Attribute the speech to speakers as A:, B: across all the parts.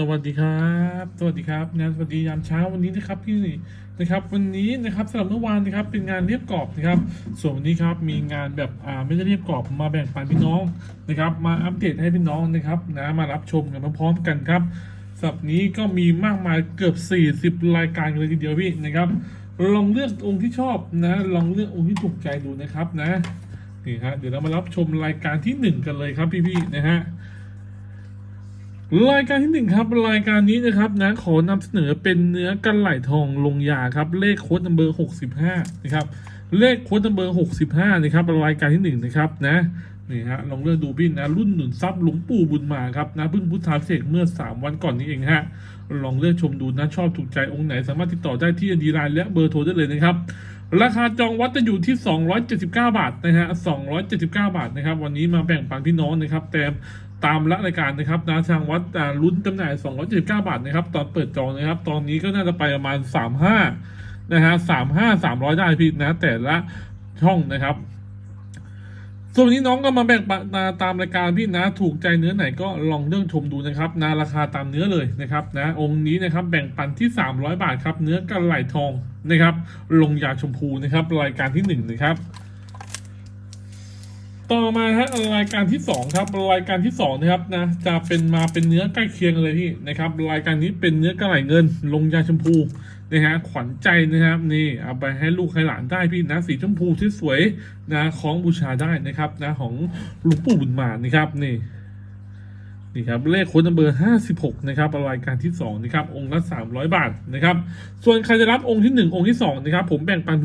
A: สวัสดีครับ สวัสดีครับงานสวัสดียามเช้าวันนี้นะครับพี่นะครับ วันนี้นะครับสำหรับเมื่อวานนะครับเป็นงานเรียบกรอบนะครับ ส่วนวันนี้ครับมีงานแบบอ่าไม่ได้เรียบกรอบมาแบ่งปันพี่น้องนะครับ มาอัปเดตให้พี่น้องนะครับนะมารับชมกันพร้อมๆกันครับสัปนี้ก็มีมากมายเกือบ 40 รายการเลยทีเดียวพี่นะครับลองเลือกองค์ที่ชอบนะลองเลือกองค์ที่ถูกใจดูนะครับนะนี่ฮะเดี๋ยวเรามารับชมรายการที่หนึ่งกันเลยครับพี่ๆนะฮะ รายการที่หนึ่งครับรายการนี้นะครับนะขอนำเสนอเป็นเนื้อกันไหลทองลงยาครับเลขโค้ดนัมเบอร์หกสิบห้านะครับเลขโค้ดนัมเบอร์หกสิบห้านะครับรายการที่หนึ่งนะครับนะนี่ฮะลองเลือกดูพี่นะรุ่นหนุนทรัพย์หลวงปู่บุญมาครับนะเพิ่งพุทธาเศษกเมื่อสามวันก่อนนี้เองฮะลองเลือกชมดูนะชอบถูกใจองค์ไหนสามารถติดต่อได้ที่ดีไลน์และเบอร์โทรได้เลยนะครับราคาจองวัดจะอยู่ที่ 279 บาทนะฮะ279 บาทนะครับวันนี้มาแบ่งปันพี่น้องนะครับแต่ ตามละรายการนะครับนะทางวัดลุ้นจำหน่าย 279 บาทนะครับ ตอนเปิดจองนะครับ ตอนนี้ก็น่าจะไปประมาณ 35 นะฮะ 35 300 ได้พี่นะ แต่ละช่องนะครับส่วนนี้น้องก็มาแบ่งปันาตามรายการพี่นะ ถูกใจเนื้อไหนก็ลองเลือกชมดูนะครับนะราคาตามเนื้อเลยนะครับนะองค์นี้นะครับแบ่งปันที่ 300 บาทครับ เนื้อกระไหลทองนะครับ ลงยาชมพูนะครับ รายการที่หนึ่งนะครับ ต่อมาฮะรายการที่สองครับรายการที่สองนะครับนะจะเป็นมาเป็นเนื้อใกล้เคียงเลยพี่นะครับรายการนี้เป็นเนื้อกระไหลเงิน ลงยาชมพูนะฮะขวัญใจนะครับนี่เอาไปให้ลูกให้หลานได้พี่นะสีชมพูที่สวยนะของบูชาได้นะครับนะของหลุงปู่บุญมานะครับนี่ นี่ครับเลขโค้ดนัมเบอร์ห้าสิบหกนะครับรายการที่สองนะครับองค์ละสามร้อยบาทนะครับส่วนใครจะรับองค์ที่หนึ่งองค์ที่สองนะครับผมแบ่งปัน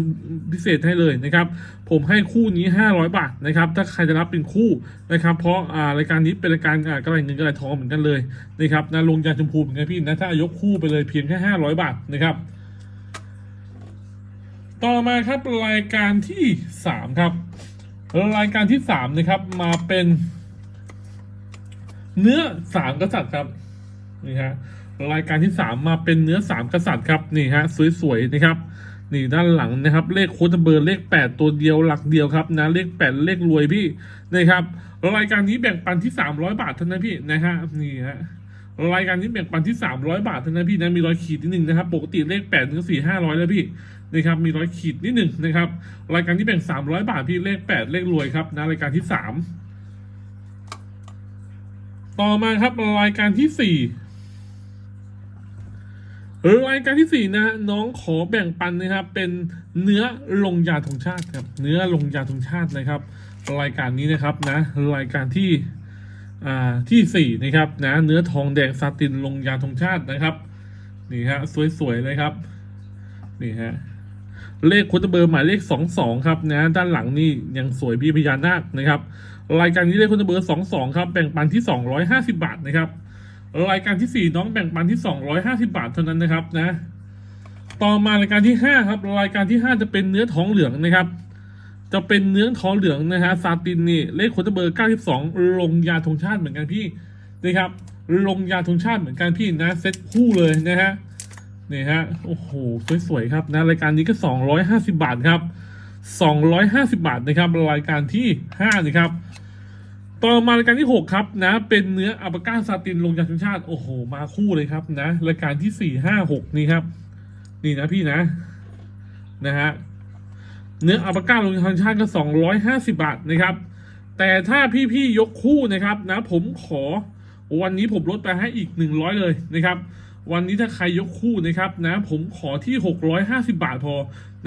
A: พิเศษให้เลยนะครับผมให้คู่นี้ห้าร้อยบาทนะครับถ้าใครจะรับเป็นคู่นะครับเพราะอ่ารายการนี้เป็นรายการกระไรเงินกระไรทองเหมือนกันเลยนะครับนะลงยาชมพูเหมือนกันพี่นะถ้ายกคู่ไปเลยเพียงแค่ห้าร้อยบาทนะครับต่อมาครับรายการที่สามครับ รายการที่สามนะครับมาเป็น เนื้อสามกษัตริย์ครับนี่ฮะรายการที่สามมาเป็นเนื้อสามกษัตริย์ครับนี่ฮะสวยๆนะครับนี่ด้านหลังนะครับ เลขโค้ดเบอร์เลขแปดตัวเดียวหลักเดียวครับนะเลขแปดเลขรวยพี่นะครับรายการนี้แบ่งปันที่สามร้อยบาทเท่านั้นพี่นะฮะนี่ฮะรายการนี้แบ่งปันที่สามร้อยบาทเท่านั้นพี่นะมีร้อยขีดนิดหนึ่งนะครับ ปกติเลขแปดถึงสี่ห้าร้อยแล้วพี่นะครับมีร้อยขีดนิดหนึ่งนะครับ รายการที่แบ่งสามร้อยบาทพี่เลขแปดเลขรวยครับนะรายการที่สาม ต่อมาครับรายการที่สี่รายการที่สี่นะน้องขอแบ่งปันนะครับ เป็นเนื้อลงยาธงชาติครับ เนื้อลงยาธงชาตินะครับ รายการนี้นะครับนะรายการที่อ่าที่สี่นะครับนะเนื้อทองแดงซาตินลงยาธงชาตินะครับนี่ฮะสวยๆเลยครับนี่ฮะเลขคุณเบอร์หมายเลขสองสองครับนะด้านหลังนี่ยังสวยพี่พญานาคนะครับ รายการนี้เลขคุณเบอร์สองสองครับแบ่งปันที่สองร้อยห้าสิบาทนะครับรายการที่สี่น้องแบ่งปันที่สองร้อยห้าสิบาทเท่านั้นนะครับนะต่อมารายการที่ห้าครับรายการที่ห้าจะเป็นเนื้อท้องเหลืองนะครับ จะเป็นเนื้อท้องเหลืองนะฮะซาตินนี่เลขคุณเบอร์เก้าสิบสองลงยาธงชาติเหมือนกันพี่นะครับลงยาธงชาติเหมือนกันพี่นะเซ็ตคู่เลยนะฮะนี่ฮะโอ้โหสวยๆครับนะรายการนี้ก็สองร้อยห้าสิบาทครับ สองร้อยห้าสิบาทนะครับรายการที่ห้านะครับต่อมารายการที่หกครับนะ เป็นเนื้ออัลปาก้าซาตินลงยาธงชาติ โอ้โห มาคู่เลยครับนะรายการที่สี่ห้าหกนี่ครับ นี่นะพี่นะนะฮะเนื้ออัลปาก้าลงยาธงชาติก็สองร้อยห้าสิบาทนะครับ แต่ถ้าพี่ๆยกคู่นะครับนะ ผมขอวันนี้ผมลดไปให้อีกหนึ่งร้อยเลยนะครับ วันนี้ถ้าใครยกคู่นะครับนะ ผมขอที่หกร้อยห้าสิบาทพอ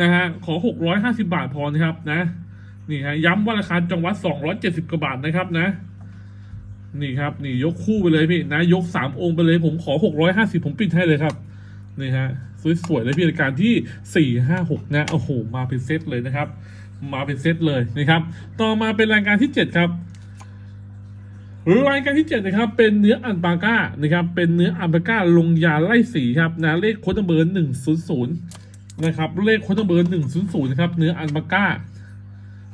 A: นะฮะขอหกร้อยห้าสิบาทพอนะครับนะนี่ฮะย้ำว่าราคาจังหวัดสองร้อยเจ็ดสิบกว่าบาทนะครับนะ นี่ครับ นี่ยกคู่ไปเลยพี่นะ ยกสามองค์ไปเลยผมขอหกร้อยห้าสิบผมปิดให้เลยครับนี่ฮะสวยๆเลยพี่รายการที่สี่ห้าหกนะโอ้โหมาเป็นเซตเลยนะครับ มาเป็นเซตเลยนะครับ ต่อมาเป็นรายการที่เจ็ดครับรายการที่เจ็ดนะครับเป็นเนื้ออันปาก้านะครับเป็นเนื้ออันปาก้าลงยาไล่สีครับนะเลขโค้ดเบอร์หนึ่งศูนย์ศูนย์ นะครับ เลขโค้ดเบอร์หนึ่งศูนย์ศูนย์นะครับ เนื้ออันปาก้า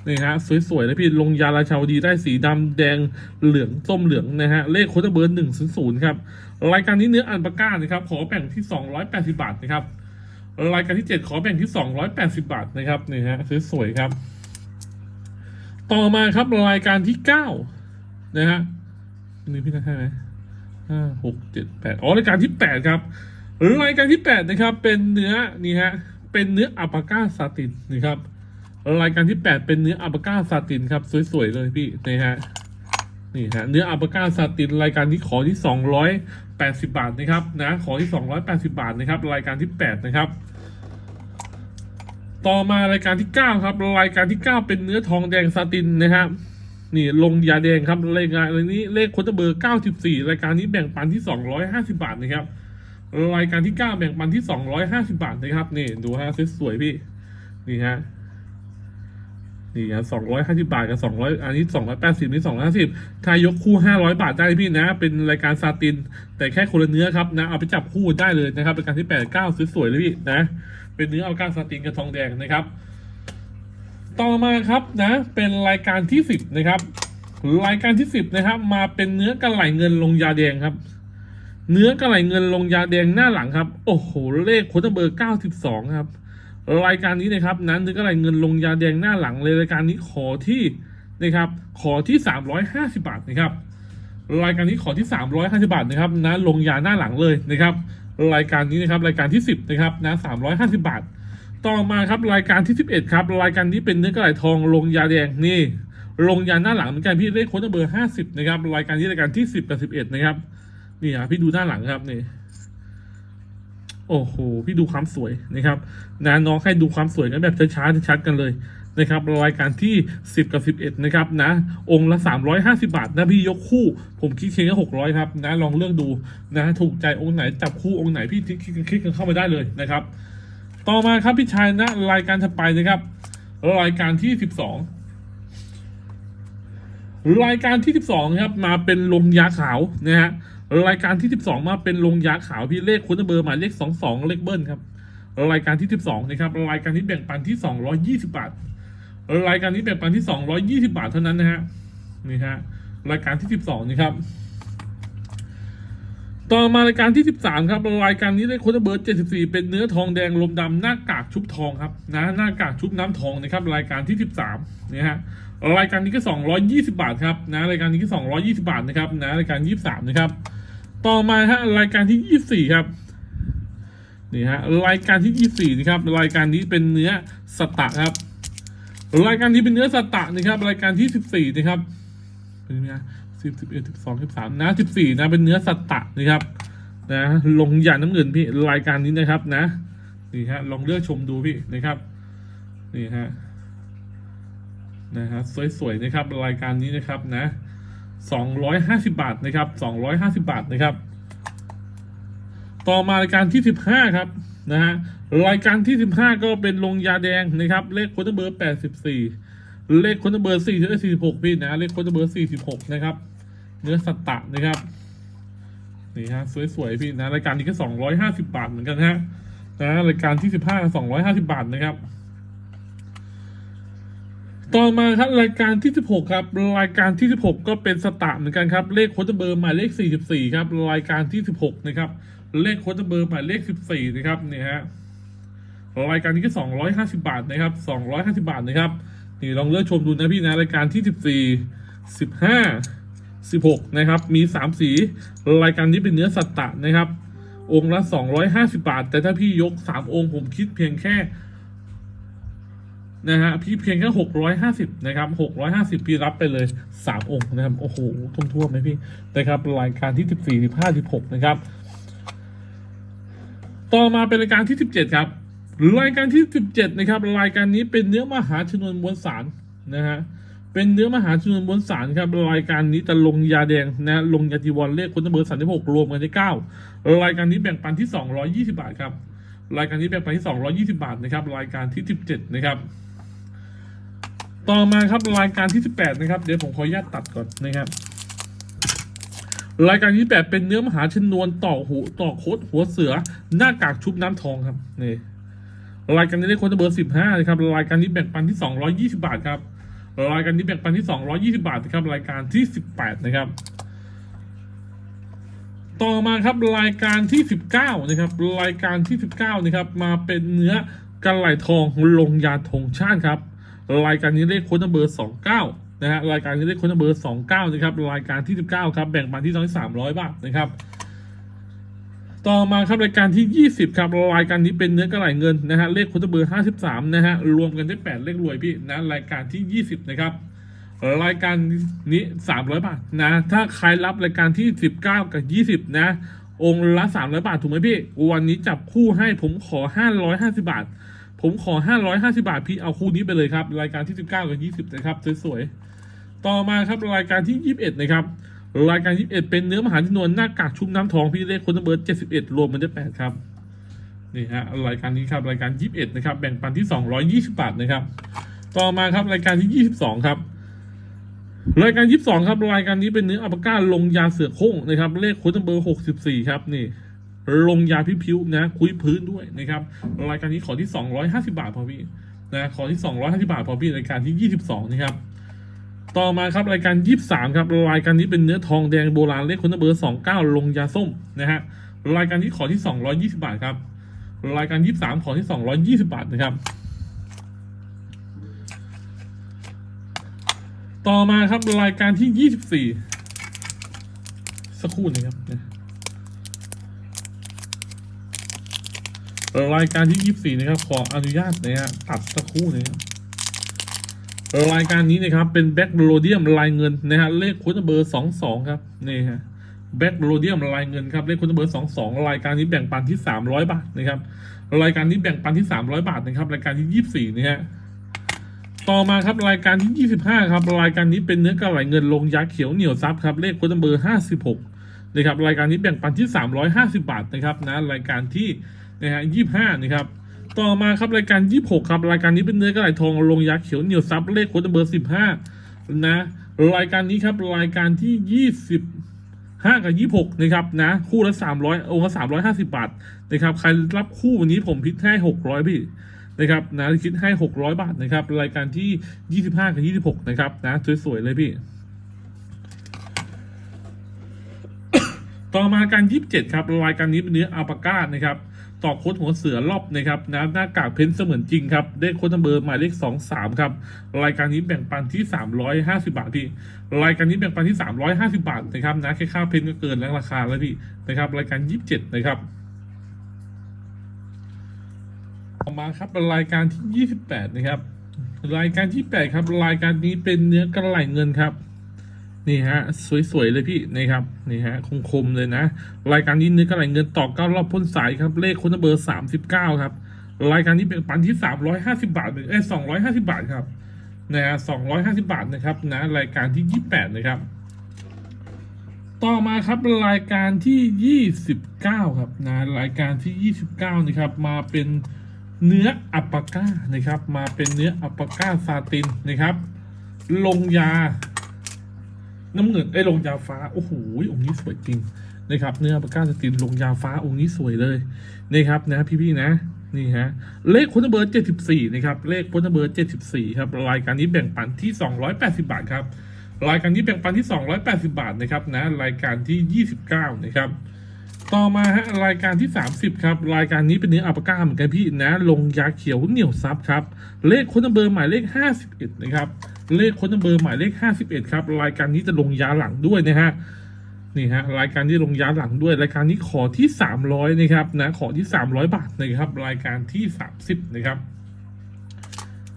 A: นี่ฮะสวยๆนะพี่ลงยาราชาวดีได้สีดำแดงเหลืองส้มเหลืองนะฮะเลขโค้ดเบอร์หนึ่งศูนย์ศูนย์ครับรายการนี้เนื้ออันปาก้านะครับขอแบ่งที่สองร้อยแปดสิบาทนะครับรายการที่เจ็ดขอแบ่งที่สองร้อยแปดสิบาทนะครับนี่ฮะสวยๆครับ ต่อมาครับรายการที่เก้านะฮะนี่พี่นัทให้ไหมห้าหกเจ็ดแปดอ๋อรายการที่แปดครับ รายการที่แปดนะครับ เป็นเนื้อนี่ฮะเป็นเนื้ออัปาก้าซาตินนะครับรายการที่แปดเป็นเนื้ออัปาก้าซาตินครับสวยๆเลยพี่นี่ฮะนี่ฮะเนื้ออัปาก้าซาตินรายการที่ขอที่สองร้อยแปดสิบาทนะครับนะขอที่สองร้อยแปดสิบาทนะครับ รายการที่แปดนะครับ ต่อมารายการที่เก้าครับ รายการที่เก้าเป็นเนื้อทองแดงซาตินนะครับนี่ลงยาแดงครับรายการนี้เลขโคตเบอร์ 94 รายการนี้แบ่งปันที่ 250 บาทนะครับ รายการที่9แบ่งปันที่250บาทนะครับนี่ดูฮะสวยๆพี่ นี่ฮะนี่ฮะ250บาทกับ200อันนี้280นี่250ถ้ายกคู่500บาทได้พี่นะ เป็นรายการซาติน แต่แค่คนละเนื้อครับนะ เอาไปจับคู่ได้เลยนะครับรายการที่8 9สวยๆเลยพี่นะ เป็นเนื้อเอาก้าซาตินกับทองแดงนะครับ ต่อมาครับนะ เป็นรายการที่สิบนะครับรายการที่สิบนะครับ มาเป็นเนื้อกระไหลเงินลงยาแดงครับ เนื้อกระไหลเงินลงยาแดงหน้าหลังครับ โอ้โห เลขโคตรเบอร์เก้าสิบสองครับ รายการนี้นะครับ นั้นเนื้อกระไหลเงินลงยาแดงหน้าหลังเลยรายการนี้ขอที่นะครับ ขอที่สามร้อยห้าสิบาทนะครับ รายการนี้ขอที่สามร้อยห้าสิบาทนะครับนะลงยาหน้าหลังเลยนะครับ รายการนี้นะครับรายการที่สิบนะครับนะสามร้อยห้าสิบาท ต่อมาครับรายการที่ 11 ครับ รายการนี้เป็นเนื้อกระไหลทองลงยาแดงนี่ ลงยาหน้าหลังเหมือนกันพี่เลขโค้ดเบอร์ 50 นะครับ รายการนี้รายการที่ 10 กับ 11 นะครับ นี่อะพี่ดูด้านหลังครับนี่โอ้โหพี่ดูความสวยนะครับนะน้องให้ดูความสวยกันแบบช้าๆชัดๆกันเลยนะครับรายการที่ 10 กับ 11 นะครับนะองค์ละ 350 บาทนะพี่ยกคู่ ผมคิดเพียงแค่600 ครับนะลองเลือกดูนะถูกใจองค์ไหนจับคู่องค์ไหนพี่คลิกคลิกกันเข้ามาได้เลยนะครับ ต่อมาครับพี่ชายนะรายการถัดไปนะครับรายการที่สิบสองรายการที่สิบสองครับมาเป็นลงยาขาวนะฮะ รายการที่สิบสองมาเป็นลงยาขาวพี่เลขคุณเบอร์หมายเลขสองสองเลขเบิ้ลครับ รายการที่สิบสองนะครับ รายการที่แบ่งปันที่สองร้อยี่สิบาท รายการนี้แบ่งปันที่สองร้อยี่สิบาทเท่านั้นนะฮะ นี่ฮะ รายการที่สิบสองนะครับ ต่อมารายการที่ 13 ครับ รายการนี้ได้ค้ดเบอร์ 74 เป็นเนื้อทองแดงลมดำหน้ากากชุบทองครับ นะ หน้ากากชุบน้ำทองนะครับ รายการที่ 13นะฮะรายการนี้ก็ 220 บาทครับนะรายการนี้ก็ 220 บาทนะครับนะรายการ 23 นะครับ ต่อมาฮะรายการที่24ครับนี่ฮะรายการที่24นะครับรายการนี้เป็นเนื้อสตะครับ รายการนี้เป็นเนื้อสตะนะครับ รายการที่14นะครับเป็นไงสิบสิบเอ็ดสิบสองสิบสามนะสิบสี่นะเป็นเนื้อสตะนะครับนะลงยาน้ำเงินพี่รายการนี้นะครับนะนี่ฮะลองเลือกชมดูพี่นะครับนี่ฮะนะฮะสวยๆนะครับรายการนี้นะครับนะ สองร้อยห้าสิบาทนะครับสองร้อยห้าสิบาทนะครับ ต่อมารายการที่สิบห้าครับนะฮะรายการที่สิบห้าก็เป็นลงยาแดงนะครับ เลขโค้ดเบอร์แปดสิบสี่เลขโค้ดเบอร์สี่ถึงสี่สิบหกพี่นะเลขโค้ดเบอร์สี่สิบหกนะครับ เนื้อสัตตะนะครับนี่ฮะสวยๆพี่นะรายการนี้ก็สองร้อยห้าสิบาทเหมือนกันฮะนะรายการที่สิบห้าสองร้อยห้าสิบาทนะครับ ต่อมาครับรายการที่สิบหกครับ รายการที่สิบหกก็เป็นสตะเหมือนกันครับ เลขโค้ดเบอร์หมายเลขสี่สิบสี่ครับ รายการที่สิบหกนะครับ เลขโค้ดเบอร์หมายเลขสิบสี่นะครับเนี่ยฮะรายการนี้ก็สองร้อยห้าสิบาทนะครับสองร้อยห้าสิบาทนะครับนี่ลองเลือกชมดูนะพี่นะรายการที่สิบสี่สิบห้าสิบหกนะครับ มีสามสี รายการนี้เป็นเนื้อสัตตะนะครับ องค์ละสองร้อยห้าสิบาท แต่ถ้าพี่ยกสามองค์ผมคิดเพียงแค่ นะฮะพี่เพียงแค่หกร้อยห้าสิบนะครับหกร้อยห้าสิบพี่รับไปเลยสามองค์นะครับโอ้โหทุ่มทั่วไหมพี่นะครับรายการที่สิบสี่สิบห้าสิบหกนะครับ ต่อมาเป็นรายการที่สิบเจ็ดครับ หรือรายการที่สิบเจ็ดนะครับ รายการนี้เป็นเนื้อมหาชนวนมวลสารนะฮะเป็นเนื้อมหาชนวนบนสารครับรายการนี้จะลงยาแดงนะลงยาจีวรเลขคนเบอร์สามสิบหกรวมกันได้เก้ารายการนี้แบ่งปันที่สองร้อยยี่สิบาทครับรายการนี้แบ่งปันที่สองร้อยี่สิบาทนะครับรายการที่สิบเจ็ดนะครับ ต่อมาครับรายการที่สิบแปดนะครับ เดี๋ยวผมขออนุญาตตัดก่อนนะครับ รายการที่แปดเป็นเนื้อมหาชนวนต่อหูต่อโคดหัวเสือ หน้ากากชุบน้ำทองครับนี่รายการนี้ได้คนเบอร์สิบห้านะครับรายการนี้แบ่งปันที่สองร้อยี่สิบาทครับรายการนี้แบ่งปันที่220บาทนะครับรายการที่18นะครับ ต่อมาครับรายการที่19นะครับรายการที่19นะครับมาเป็นเนื้อกระไหลทองลงยาธงชาติครับ รายการนี้เลขค้ดเบอร์29นะฮะรายการนี้เลขคนเบอร์สองเก้านะครับรายการที่สิบเก้าครับแบ่งปันที่น้อยสามร้อยบาทนะครับต่อมาครับรายการที่ 20 ครับรายการนี้เป็นเนื้อกระไหลเงินนะฮะเลขคุณเบอร์ 53 นะฮะรวมกันได้ 8 เลขรวยพี่นะรายการที่ 20 นะครับ รายการนี้ 300 บาทนะถ้าใครรับรายการที่ 19 กับ 20 นะ องค์ละ 300 บาทถูกไหมพี่ วันนี้จับคู่ให้ผมขอ 550 บาท ผมขอ 550 บาทพี่เอาคู่นี้ไปเลยครับ รายการที่ 19 กับ 20 นะครับ สวยๆ ต่อมาครับรายการที่ 21 นะครับ รายการ 21 เป็นเนื้อมหาชนวนหน้ากากชุบน้ำทองพี่เลขคนเบอร์71 รวมมันได้ 8 ครับนี่ฮะรายการนี้ครับรายการ 21 นะครับ แบ่งปันที่ 220 บาทนะครับ ต่อมาครับรายการที่ 22 ครับรายการ 22 ครับรายการนี้เป็นเนื้ออัปก้าลงยาเสือโคร่งนะครับ เลขคนเบอร์ 64 ครับนี่ ลงยาพิ้วๆนะคุยพื้นด้วยนะครับรายการนี้ขอที่ 250 บาทพอพี่นะขอที่ 250 บาทพอพี่รายการที่ 22 นะครับ ต่อมาครับรายการ 23 ครับรายการนี้เป็นเนื้อทองแดงโบราณเลขคนเบอร์ 29 ลงยาส้มนะฮะรายการนี้ขอที่ 220 บาทครับรายการ 23 ขอที่ 220 บาทนะครับต่อมาครับรายการที่ 24 สักครู่นะครับนะ รายการที่ 24 นะครับ ขออนุญาตนะฮะตัดสักครู่นะครับรายการนี้นะครับเป็นแบ็กโรเดียมลายเงินนะฮะเลขคุณเบอร์สองสองครับนี่ฮะแบ็กโรเดียมลายเงินครับเลขคุณเบอร์สองสองรายการนี้แบ่งปันที่สามร้อยบาทนะครับรายการนี้แบ่งปันที่สามร้อยบาทนะครับรายการที่ยี่สี่นี่ฮะต่อมาครับรายการที่ยี่สิบห้าครับรายการนี้เป็นเนื้อกระไหลเงินลงยาเขียวเหนียวซับครับเลขคุณเบอร์ห้าสิบหกนะครับรายการนี้แบ่งปันที่สามร้อยห้าสิบบาทนะครับนะรายการที่ นะฮะยี่ห้านะครับต่อมาครับรายการ 26 ครับรายการนี้เป็นเนื้อกระไหลทองลงยักษ์เขียวเหนียวซับเลขโค้ดเบอร์ 15 นะรายการนี้ครับรายการที่ 25 กับ 26 นะครับนะคู่ละ300 องค์ละ350 บาทนะครับใครรับคู่วันนี้ผมพิดให้ 600 พี่นะครับนะคิดให้ 600 บาทนะครับรายการที่ 25 กับ 26 นะครับนะสวยๆเลยพี่ต่อมาการ 27 ครับ รายการนี้เป็นเนื้ออัลปาก้านะครับ ต่อโค้ดหัวเสือรอบนะครับนะหน้ากากเพ้นเสมือนจริงครับได้โค้ดนัมเบอร์หมายเลข 2 3 ครับ รายการนี้แบ่งปันที่ 350 บาทพี่ รายการนี้แบ่งปันที่ 350 บาทนะครับนะแค่ค่าเพ้นก็เกินแล้วราคาแล้วพี่นะครับ รายการ 27 นะครับต่อมาครับรายการที่ 28 นะครับ รายการที่ 8 ครับ รายการนี้เป็นเนื้อกระไหลเงินครับ นี่ฮะ สวย ๆ เลยพี่นะครับนี่ฮะคม ๆ เลยนะ รายการนี้เนื้อกระไหลเงินต่อเก้ารอบพ่นสายครับ เลขคนเบอร์สามสิบเก้าครับ รายการนี้เป็นปันที่สามร้อยห้าสิบาทเอ้สองร้อยห้าสิบาทครับนะฮะสองร้อยห้าสิบาทนะครับนะรายการที่ยี่แปดนะครับ ต่อมาครับรายการที่ยี่สิบเก้าครับนะรายการที่ยี่สิบเก้านะครับมาเป็นเนื้ออัปปาก้านะครับ มาเป็นเนื้ออัปปาก้าซาตินนะครับ ลงยา น้ำเงินไอ้ลงยาฟ้าโอ้โหองค์นี้สวยจริงนะครับเนื้อปากกาสตินลงยาฟ้าองค์นี้สวยเลยนะครับนะพี่ๆนะนี่ฮะเลขคนเบอร์เจ็ดสิบสี่นะครับ เลขคนเบอร์เจ็ดสิบสี่ครับ รายการนี้แบ่งปันที่สองร้อยแปดสิบาทครับ รายการนี้แบ่งปันที่สองร้อยแปดสิบาทนะครับนะ รายการที่ยี่สิบเก้านะครับ ต่อมาฮะรายการที่ 30 ครับ รายการนี้เป็นเนื้ออัปปาก้าเหมือนกันพี่นะ ลงยาเขียวเหนียวซับครับ เลขคนเบอร์หมายเลข 51 นะครับ เลขค้นเบอร์หมายเลข 51 ครับ รายการนี้จะลงยาหลังด้วยนะฮะนี่ฮะรายการนี้ลงยาหลังด้วย รายการนี้ขอที่ 300นะครับนะขอที่ 300 บาทนะครับ รายการที่ 30 นะครับ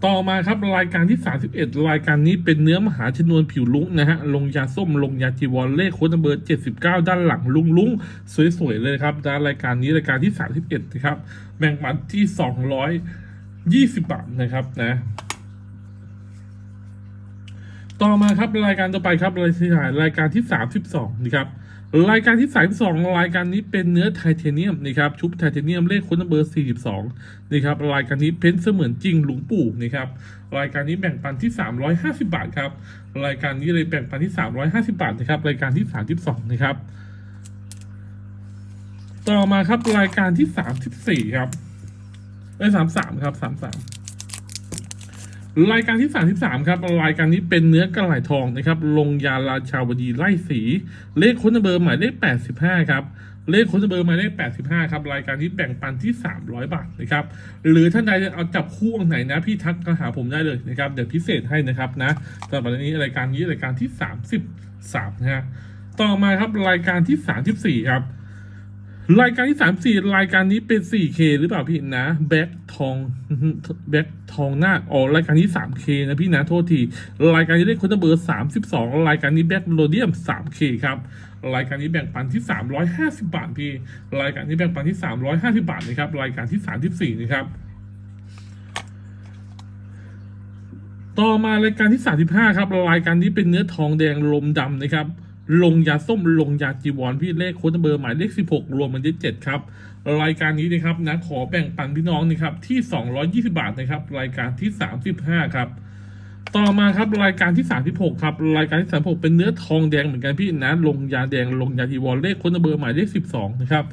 A: ต่อมาครับรายการที่ 31 รายการนี้เป็นเนื้อมหาชนวนผิวลุ้งนะฮะลงยาส้มลงยาจีวรเลขโค้ดเบอร์ 79 ด้านหลังลุงลุ้งสวยๆเลยครับด้านรายการนี้รายการที่ 31นะครับแบ่งปันที่ 220 บาทนะครับนะ ต่อมาครับรายการต่อไปครับรายการรายการที่ 32นะครับรายการที่ 32 รายการนี้เป็นเนื้อไทเทเนียมนะครับชุบไทเทเนียมเลขคนเบอร์ 42นะครับรายการนี้เพ้นเสมือนจริงหลวงปู่นะครับรายการนี้แบ่งปันที่ 350 บาทครับรายการนี้เลยแบ่งปันที่ 350 บาทนะครับรายการที่ 32นะครับต่อมาครับรายการที่ 34ครับเอ้ย33ครับ33 รายการที่ 33 ครับ รายการนี้เป็นเนื้อกระไหลทองนะครับ ลงยาราชาวดีไล่สี เลขค้นเบอร์หมายเลข 85 ครับ เลขค้ดเบอร์หมายเลข 85 ครับ รายการนี้แบ่งปันที่ 300 บาทนะครับ หรือท่านใดจะเอาจับคู่ไหนนะ พี่ทักมาหาผมได้เลยนะครับ เดี๋ยวพิเศษให้นะครับนะสำหรับวันนี้รายการนี้รายการที่ 33 นะฮะ ต่อมาครับรายการที่ 34 ครับ รายการที่34รายการนี้เป็น 4K หรือเปล่าพี่นะแบ็คทองแบ็คทองหน้าอ๋อรายการนี้ 3K นะพี่นะโทษที รายการนี้ได้คนเบอร์32รายการนี้แบ็คโรเดียม 3K ครับรายการนี้แบ่งปันที่ 350 บาทพี่ รายการนี้แบ่งปันที่ 350 บาทนะครับ รายการที่ 34นะครับ ต่อมารายการที่ 35 ครับ รายการนี้เป็นเนื้อทองแดงลมดำนะครับ ลงยาส้มลงยาจีวรพี่เลขโค้ดเบอร์หมายเลข 16 รวมมันได้7ครับ รายการนี้นะครับนะขอแบ่งปันพี่น้องนะครับที่ 220 บาทนะครับ รายการที่ 35 ครับ ต่อมาครับรายการที่ 36 ครับ รายการที่ 36 เป็นเนื้อทองแดงเหมือนกันพี่นะลงยาแดงลงยาจีวรเลขโค้ดเบอร์หมายเลข 12 นะครับ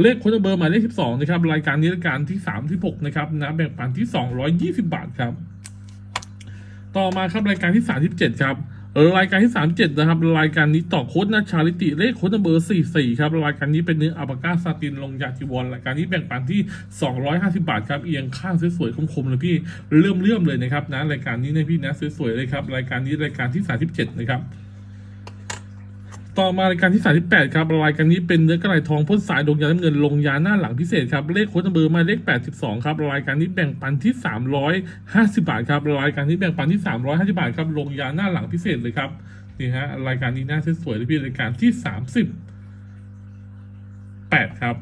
A: เลขโค้ดเบอร์หมายเลข 12 นะครับ รายการนี้รายการที่ 36 นะครับนะแบ่งปันที่ 220 บาทครับ ต่อมาครับรายการที่ 37 ครับ รายการที่ 37 นะครับ รายการนี้ต่อโค้ดนาชาลิติเลขโค้ดเบอร์ 44 ครับ รายการนี้เป็นเนื้ออัปาก้าซาตินลงยาจิวอนรายการนี้แบ่งปันที่ 250 บาทครับ เอียงข้างสวยๆคมๆเลยพี่เลื่อมเลื่อมๆเลยนะครับนะรายการนี้นะพี่นะสวยๆเลยครับรายการนี้รายการที่ 37 นะครับ ต่อมารายการที่ 38 ครับรายการนี้เป็นเนื้อกระไรทองพ่นสายดวงยาน้ำเงินลงยาหน้าหลังพิเศษครับเลขโค้ดเบอร์มาเลข 82 ครับรายการนี้แบ่งปันที่ 350 บาทครับรายการนี้แบ่งปันที่ 350 บาทครับลงยาหน้าหลังพิเศษเลยครับนี่ฮะรายการนี้น่าสวยเลยพี่รายการที่38ครับ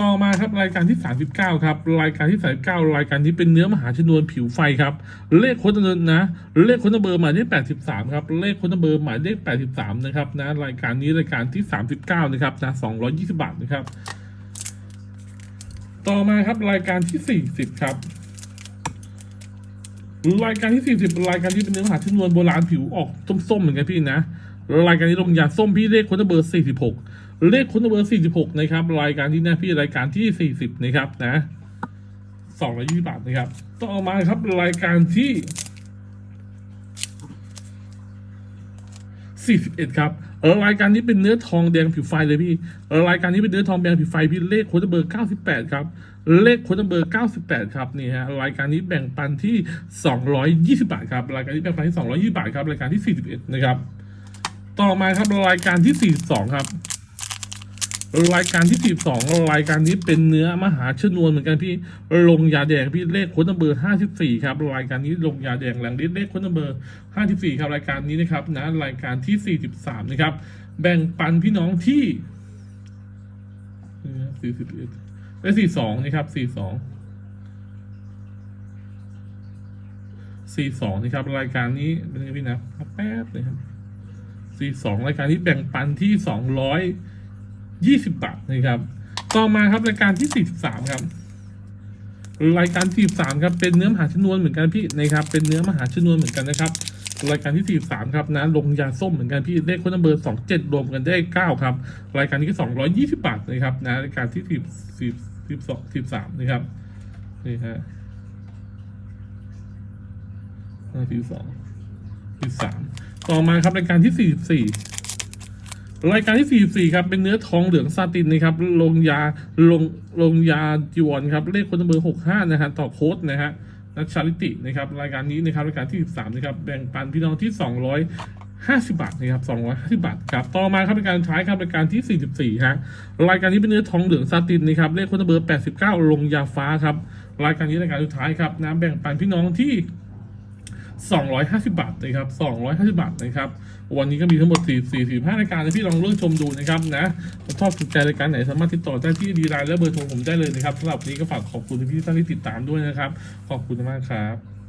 A: ต่อมาครับรายการที่ 39 ครับ รายการที่ 39 รายการนี้เป็นเนื้อมหาชนวนผิวไฟครับ เลขค้ดเบอร์นะ เลขค้ดเบอร์หมายเลข 83 ครับ เลขค้ดเบอร์หมายเลข 83 นะครับนะรายการนี้รายการที่ 39 นะครับนะ220 บาทนะครับ ต่อมาครับรายการที่ 40 ครับรายการที่ 40 รายการที่เป็นเนื้อหาชนวนโบราณผิวออกส้มๆเหมือนกันพี่นะรายการนี้ลงยาส้มพี่เลขค้ดเบอร์ 46 เลขค้ดเบอร์ 46 นะครับ รายการที่นะพี่รายการที่ 40 นะครับนะ220บาทนะครับ ต่อมาครับรายการที่ 41 ครับเออรายการนี้เป็นเนื้อทองแดงผิวไฟเลยพี่เออรายการนี้เป็นเนื้อทองแดงผิวไฟพี่เลขค้ดเบอร์ 98 ครับเลขค้ดเบอร์ 98 ครับนี่ฮะรายการนี้แบ่งปันที่ 220 บาทครับรายการนี้แบ่งปันที่ 220 บาทครับรายการที่ 41 นะครับ ต่อมาครับรายการที่ 42 ครับ รายการที่42รายการนี้เป็นเนื้อมหาชนวนเหมือนกันพี่ลงยาแดงพี่เลขค้ดเบอร์54ครับรายการนี้ลงยาแดงแหล่งดิเลขค้ดเบอร์54ครับรายการนี้นะครับนะรายการที่43นะครับแบ่งปันพี่น้องที่41และ42นะครับ42 42นะครับรายการนี้เป็นไงพี่นะแป๊บเลยครับ42รายการนี้แบ่งปันที่สองร้อย 20 บาทนะครับ ต่อมาครับรายการที่ 43 ครับ รายการที่43ครับเป็นเนื้อมหาชนวนเหมือนกันพี่นะครับ เป็นเนื้อมหาชนวนเหมือนกันนะครับ รายการที่ 43 ครับนะลงยาส้มเหมือนกันพี่เลขคนเบอร์ 27 รวมกันได้ 9 ครับ รายการนี้ก็220 บาทนะครับนะรายการที่10 10 12 13นะครับนี่ฮะที่สองที่สามต่อมาครับรายการที่44 รายการที่ 44 ครับ เป็นเนื้อทองเหลืองซาตินนะครับ ลงยาลงลงยาจีวรครับ เลขคนเบอร์65 นะฮะ ต่อโค้ดนะฮะ นัชชาลิตินะครับ รายการนี้นะครับ รายการที่ 13 นะครับ แบ่งปันพี่น้องที่ 250 บาทนะครับ250 บาทครับ ต่อมาครับรายการท้ายครับรายการที่ 44 ฮะ รายการนี้เป็นเนื้อทองเหลืองซาตินนะครับ เลขคนเบอร์ 89 ลงยาฟ้าครับ รายการนี้รายการสุดท้ายครับนะแบ่งปันพี่น้องที่ 250 บาทนะครับ 250 บาทนะครับ วันนี้ก็มีทั้งหมด4 4 5รายการที่พี่ลองเลือกชมดูนะครับนะชอบถูกใจรายการไหนสามารถติดต่อได้ที่ดีไลน์และเบอร์โทรผมได้เลยนะครับสำหรับวันนี้ก็ฝากขอบคุณพี่ท่านที่ติดตามด้วยนะครับ ขอบคุณมากครับ